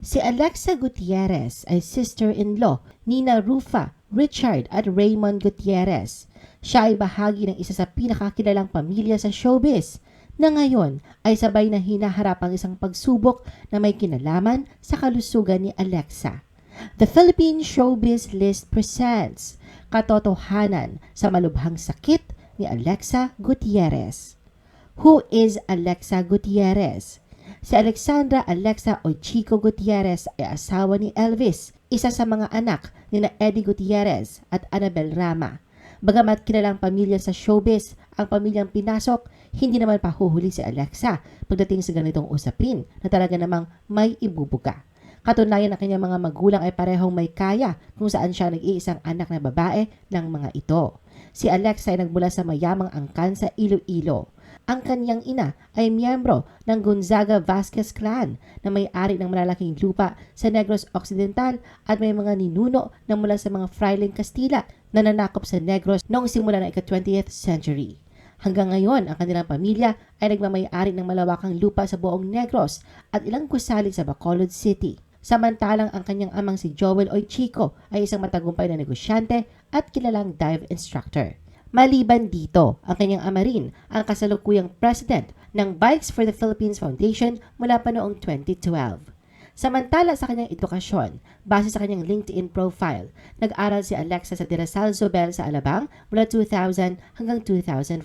Si Alexa Gutierrez ay sister-in-law ni na Rufa, Richard at Raymond Gutierrez. Siya ay bahagi ng isa sa pinakakilalang pamilya sa showbiz na ngayon ay sabay na hinaharap ang isang pagsubok na may kinalaman sa kalusugan ni Alexa. The Philippine Showbiz List presents Katotohanan sa malubhang sakit ni Alexa Gutierrez. Who is Alexa Gutierrez? Si Alexandra Alexa o Chico Gutierrez ay asawa ni Elvis, isa sa mga anak ni na Eddie Gutierrez at Annabel Rama. Bagamat kilalang pamilya sa showbiz, ang pamilyang pinasok, hindi naman pahuhuli si Alexa pagdating sa ganitong usapin na talaga namang may ibubuga. Katunayan na kanyang mga magulang ay parehong may kaya kung saan siya nag-iisang anak na babae ng mga ito. Si Alexa ay nagmula sa mayamang angkan sa Iloilo. Ang kanyang ina ay miyembro ng Gonzaga Vasquez clan na may-ari ng malalaking lupa sa Negros Occidental at may mga ninuno na mula sa mga Frailing Castilla na nanakop sa Negros noong simula ng ika-20th century. Hanggang ngayon, ang kanilang pamilya ay nagmamay-ari ng malawakang lupa sa buong Negros at ilang gusali sa Bacolod City. Samantalang ang kanyang amang si Joel Oy Chico ay isang matagumpay na negosyante at kilalang dive instructor. Maliban dito, ang kanyang ama rin ang kasalukuyang president ng Bikes for the Philippines Foundation mula pa noong 2012. Samantala sa kanyang edukasyon, base sa kanyang LinkedIn profile, nag-aral si Alexa sa De La sa Alabang mula 2000 hanggang 2004.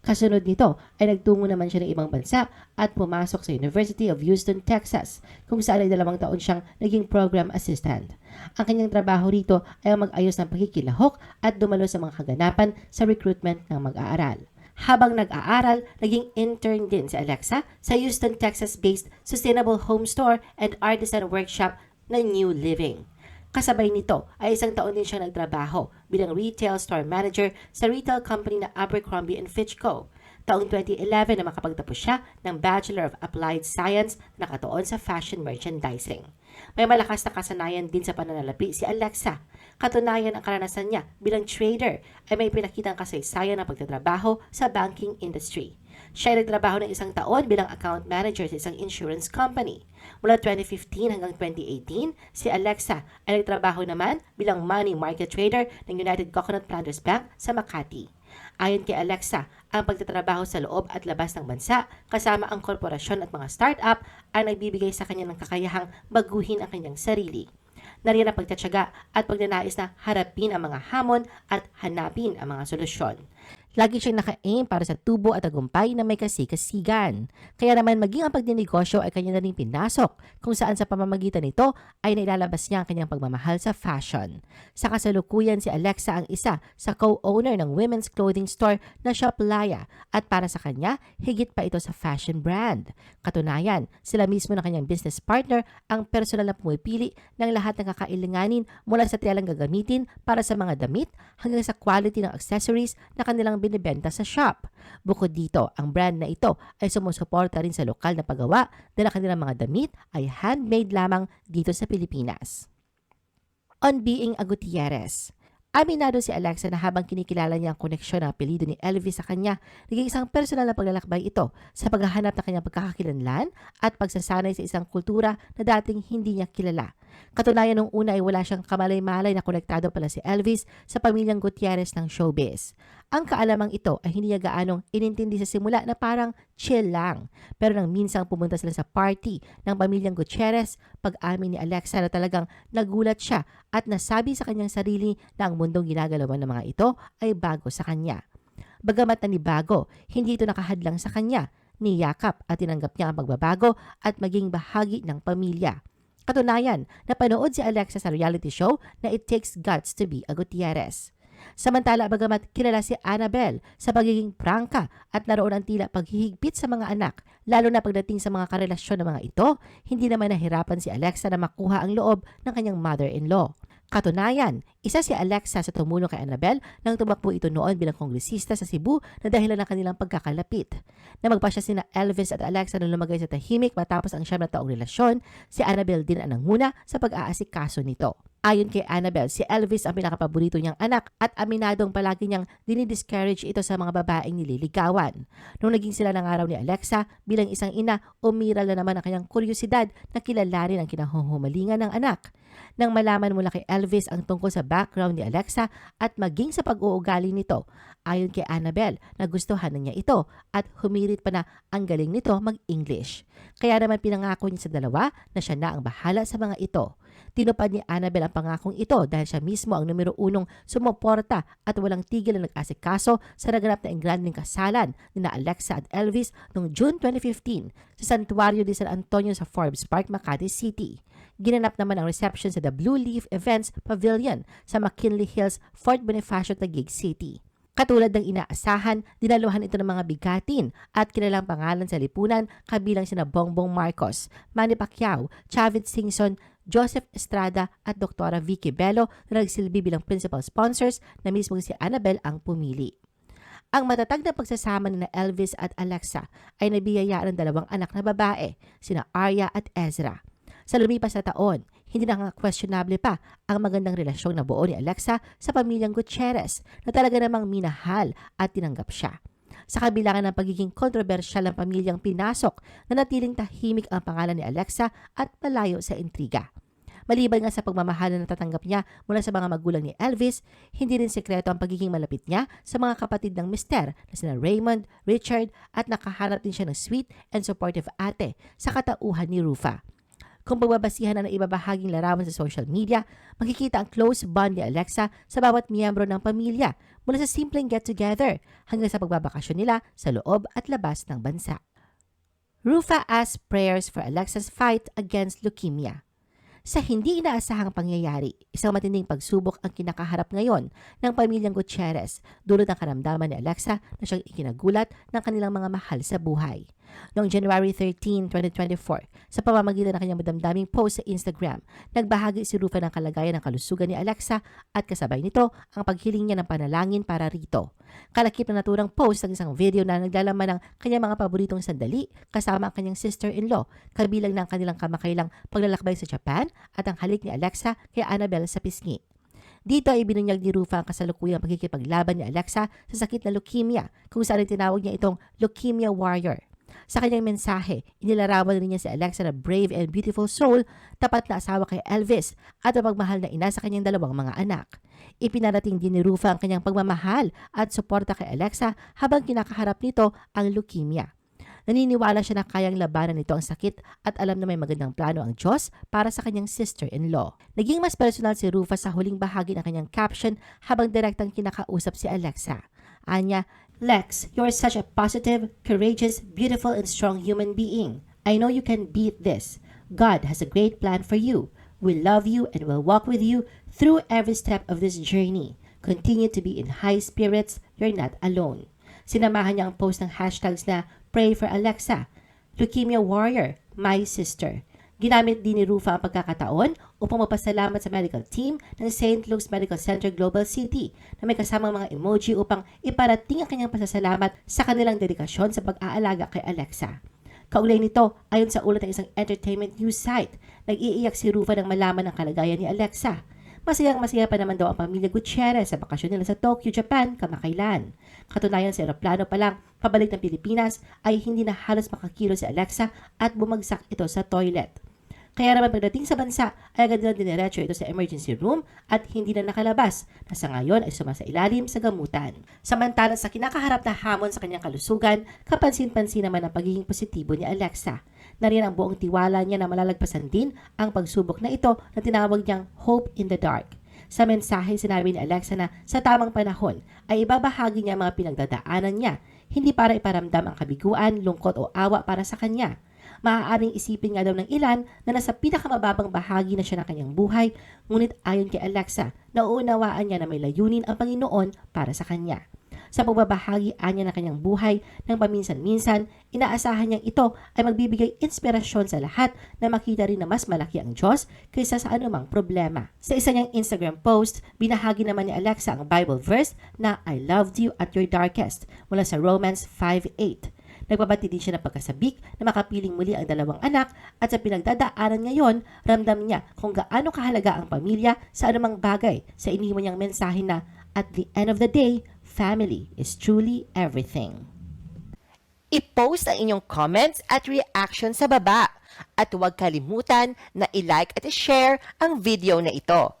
Kasunod nito ay nagtungo naman siya ng ibang bansa at pumasok sa University of Houston, Texas, kung saan ay dalawang taon siyang naging program assistant. Ang kanyang trabaho rito ay ang mag-ayos ng pagkikilahok at dumalo sa mga kaganapan sa recruitment ng mag-aaral. Habang nag-aaral, naging intern din si Alexa sa Houston, Texas-based Sustainable Home Store and Artisan Workshop na New Living. Kasabay nito ay isang taon din siya nagtrabaho bilang retail store manager sa retail company na Abercrombie Fitch Co. Taong 2011 na makapagtapos siya ng Bachelor of Applied Science na nakatuon sa fashion merchandising. May malakas na kasanayan din sa pananalapi si Alexa. Katunayan ang karanasan niya bilang trader ay may pinakitang kasaysayan ng pagtatrabaho sa banking industry. Siya ay nagtrabaho ng isang taon bilang account manager sa isang insurance company. Mula 2015 hanggang 2018, si Alexa ay nagtrabaho naman bilang money market trader ng United Coconut Planters Bank sa Makati. Ayon kay Alexa, ang pagtatrabaho sa loob at labas ng bansa kasama ang korporasyon at mga startup ay nagbibigay sa kanya ng kakayahang baguhin ang kanyang sarili. Nariyan ang pagtatsaga at pagnanais na harapin ang mga hamon at hanapin ang mga solusyon. Lagi siyang naka-aim para sa tubo at tagumpay na may kasikasigan. Kaya naman maging ang pagdinegosyo ay kanya na rin pinasok kung saan sa pamamagitan nito ay nailalabas niya ang kanyang pagmamahal sa fashion. Sa kasalukuyan si Alexa ang isa sa co-owner ng women's clothing store na Shoplaya at para sa kanya, higit pa ito sa fashion brand. Katunayan, sila mismo na kanyang business partner ang personal na pumipili ng lahat ng kakailanganin mula sa tiyalang gagamitin para sa mga damit hanggang sa quality ng accessories na kanilang binibenta sa shop. Bukod dito, ang brand na ito ay sumusuporta rin sa lokal na paggawa dahil ang kanilang mga damit ay handmade lamang dito sa Pilipinas. On being a Gutierrez, Aminado si Alexa na habang kinikilala niya ang koneksyon ng apelido ni Elvis sa kanya, naging isang personal na paglalakbay ito sa paghahanap ng kanyang pagkakakilanlan at pagsasanay sa isang kultura na dating hindi niya kilala. Katunayan nung una ay wala siyang kamalay-malay na konektado pala si Elvis sa pamilyang Gutierrez ng showbiz. Ang kaalamang ito ay hindi niya gaanong inintindi sa simula na parang chill lang. Pero nang minsang pumunta sila sa party ng pamilyang Gutierrez, pag-amin ni Alexa na talagang nagulat siya at nasabi sa kanyang sarili na ang mundong ginagalawan ng mga ito ay bago sa kanya. Bagamat nanibago, hindi ito nakahadlang sa kanya. Niyakap at tinanggap niya ang pagbabago at maging bahagi ng pamilya. Katunayan, napanood si Alexa sa reality show na It Takes Guts to be a Gutierrez. Samantala, bagamat kilala si Annabel sa pagiging prangka at naroon ang tila paghihigpit sa mga anak, lalo na pagdating sa mga karelasyon ng mga ito, hindi naman nahirapan si Alexa na makuha ang loob ng kanyang mother-in-law. Katunayan, isa si Alexa sa tumulong kay Annabel nang tumakbo ito noon bilang kongresista sa Cebu na dahilan ng kanilang pagkakalapit. Na magpa siya sina Elvis at Alexa nung lumagay sa tahimik matapos ang siyam na taong relasyon, si Annabel din ang nanguna sa pag-aasikaso nito. Ayon kay Annabel, si Elvis ang pinakapaborito niyang anak at aminadong palagi niyang dinidiscourage ito sa mga babaeng nililigawan. Nung naging sila ng araw ni Alexa, bilang isang ina, umiral na naman ang kanyang kuryosidad na kilalanin ang kinahuhumalingan ng anak. Nang malaman mula kay Elvis ang tungkol sa background ni Alexa at maging sa pag-uugali nito, ayon kay Annabel, nagustuhan na niya ito at humirit pa na ang galing nito mag-English. Kaya naman pinangako niya sa dalawa na siya na ang bahala sa mga ito. Tinupad ni Annabel ang pangakong ito dahil siya mismo ang numero unong sumuporta at walang tigil na nag-asikaso sa naganap na engranding kasalan ni na Alexa at Elvis noong June 2015 sa Santuario de San Antonio sa Forbes Park, Makati City. Ginanap naman ang reception sa The Blue Leaf Events Pavilion sa McKinley Hills, Fort Bonifacio, Taguig City. Katulad ng inaasahan, dinaluhan ito ng mga bigatin at kilalang pangalan sa lipunan kabilang sina Bongbong Marcos, Manny Pacquiao, Chavit Singson, Joseph Estrada at Dr. Vicky Bello na nagsilbi bilang principal sponsors na mismo si Annabel ang pumili. Ang matatag na pagsasama ni Elvis at Alexa ay nabiyayaan ng dalawang anak na babae, sina Arya at Ezra. Sa lumipas na taon, hindi na questionable pa ang magandang relasyong nabuo ni Alexa sa pamilyang Gutierrez na talaga namang minahal at tinanggap siya. Sa kabilangan ng pagiging kontrobersyal ng pamilyang pinasok na natiling tahimik ang pangalan ni Alexa at malayo sa intriga. Maliban nga sa pagmamahal na natatanggap niya mula sa mga magulang ni Elvis, hindi rin sekreto ang pagiging malapit niya sa mga kapatid ng mister na sina Raymond, Richard at nakahanap din siya ng sweet and supportive ate sa katauhan ni Rufa. Kung pagbabasihan ang ibabahaging larawan sa social media, makikita ang close bond ni Alexa sa bawat miyembro ng pamilya mula sa simpleng get-together hanggang sa pagbabakasyon nila sa loob at labas ng bansa. Rufa asks prayers for Alexa's fight against leukemia. Sa hindi inaasahang pangyayari, isang matinding pagsubok ang kinakaharap ngayon ng pamilyang Gutierrez dulot ng karamdaman ni Alexa na siyang ikinagulat ng kanilang mga mahal sa buhay. Noong January 13, 2024, sa pamamagitan ng kanyang madamdaming post sa Instagram, nagbahagi si Rufa ng kalagayan ng kalusugan ni Alexa at kasabay nito ang paghiling niya ng panalangin para rito. Kalakip na naturang post ng isang video na naglalaman ng kanyang mga paboritong sandali kasama ang kanyang sister-in-law, kabilang ng kanilang kamakailang paglalakbay sa Japan at ang halik ni Alexa kay Annabelle sa pisngi. Dito ay binunyag ni Rufa ang kasalukuyang pagkikipaglaban ni Alexa sa sakit na leukemia kung saan tinawag niya itong leukemia warrior. Sa kanyang mensahe, inilarawan rin niya si Alexa na brave and beautiful soul, tapat na asawa kay Elvis at mapagmahal na ina sa kanyang dalawang mga anak. Ipinarating din ni Rufa ang kanyang pagmamahal at suporta kay Alexa habang kinakaharap nito ang leukemia. Naniniwala siya na kayang labanan nito ang sakit at alam na may magandang plano ang Diyos para sa kanyang sister-in-law. Naging mas personal si Rufa sa huling bahagi ng kanyang caption habang direktang kinakausap si Alexa. Anya, Lex, you are such a positive, courageous, beautiful, and strong human being. I know you can beat this. God has a great plan for you. We love you and will walk with you through every step of this journey. Continue to be in high spirits. You're not alone. Sinamahan niya ang post ng hashtags na Pray for Alexa, Leukemia Warrior, My Sister, Ginamit din ni Rufa ang pagkakataon upang magpasalamat sa medical team ng St. Luke's Medical Center Global City na may kasamang mga emoji upang iparating ang kanyang pasasalamat sa kanilang dedikasyon sa pag-aalaga kay Alexa. Kaugnay nito, ayon sa ulat ng isang entertainment news site, nag-iiyak si Rufa nang malaman ang kalagayan ni Alexa. Masayang masaya pa naman daw ang pamilya Gutierrez sa bakasyon nila sa Tokyo, Japan kamakailan. Katunayan sa aeroplano pa lang, pabalik ng Pilipinas ay hindi na halos makakilo si Alexa at bumagsak ito sa toilet. Kaya naman pagdating sa bansa ay agad na diniretso ito sa emergency room at hindi na nakalabas na sa ngayon ay sumasa ilalim sa gamutan. Samantala sa kinakaharap na hamon sa kanyang kalusugan, kapansin-pansin naman ang pagiging positibo ni Alexa. Nariyan ang buong tiwala niya na malalagpasan din ang pagsubok na ito na tinawag niyang Hope in the Dark. Sa mensahe, sinabi ni Alexa na sa tamang panahon ay ibabahagi niya ang mga pinagdadaanan niya, hindi para iparamdam ang kabiguan, lungkot o awa para sa kanya maaaring isipin nga daw ng ilan na nasa pinakamababang bahagi na siya ng kanyang buhay, ngunit ayon kay Alexa, nauunawaan niya na may layunin ang Panginoon para sa kanya. Sa pagbabahagi niya ng kanyang buhay ng paminsan-minsan, inaasahan niyang ito ay magbibigay inspirasyon sa lahat na makita rin na mas malaki ang Diyos kaysa sa anumang problema. Sa isa niyang Instagram post, binahagi naman ni Alexa ang Bible verse na I loved you at your darkest mula sa Romans 5.8. Nagbabati din siya ng pagkasabik na makapiling muli ang dalawang anak at sa pinagdadaanan ngayon, ramdam niya kung gaano kahalaga ang pamilya sa anumang bagay sa iniwan niyang mensahe na at the end of the day, family is truly everything. I-post ang inyong comments at reaction sa baba. At huwag kalimutan na i-like at i-share ang video na ito.